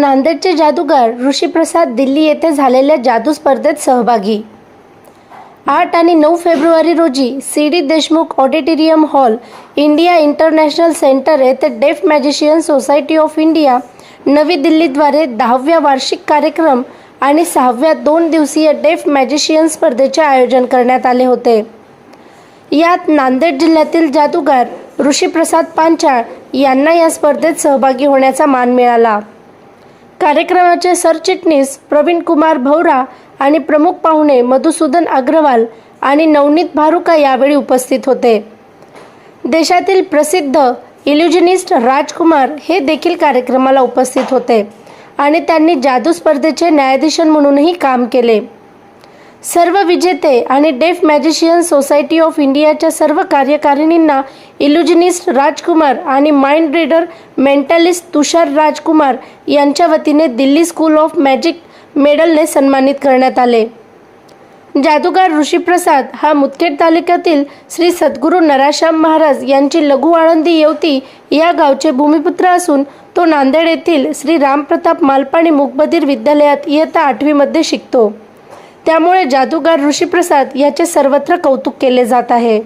नांदेडचे जादूगार ऋषीप्रसाद दिल्ली येथे झालेल्या जादू स्पर्धेत सहभागी. आठ आणि नऊ फेब्रुवारी रोजी C D Deshmukh auditorium hall India international centre येथे deaf magician society of India नवी दिल्लीद्वारे दहाव्या वार्षिक कार्यक्रम आणि सहाव्या दोन दिवसीय डेफ मॅजिशियन स्पर्धेचे आयोजन करण्यात आले होते. यात नांदेड जिल्ह्यातील जादूगार ऋषीप्रसाद पांचाळ यांना या स्पर्धेत सहभागी होण्याचा मान मिळाला. कार्यक्रमाचे सरचिटणीस प्रवीण कुमार भवरा आणि प्रमुख पाहुणे मधुसूदन अग्रवाल आणि नवनीत भारुका यावेळी उपस्थित होते. देशातील प्रसिद्ध इल्युजनिस्ट राजकुमार हे देखील कार्यक्रमाला उपस्थित होते आणि त्यांनी जादू स्पर्धेचे न्यायाधीशन म्हणूनही काम केले. सर्व विजेते आणि डेफ मॅजिशियन सोसायटी ऑफ इंडियाच्या सर्व कार्यकारिणींना इल्युजनिस्ट राजकुमार आणि mind reader mentalist Tushar Rajkumar यांच्या वतीने दिल्ली स्कूल ऑफ मॅजिक मेडलने सन्मानित करण्यात आले. जादूगार ऋषीप्रसाद हा मुदखेड तालुक्यातील श्री सद्गुरू नराश्याम महाराज यांची लघु आळंदी येवती या गावचे भूमिपुत्र असून तो नांदेड येथील श्री रामप्रताप मालपाणी मुकबधीर विद्यालयात इयत्ता आठवीमध्ये शिकतो. त्यामुळे जादूगार ऋषीप्रसाद याचे सर्वत्र कौतुक केले जात आहे.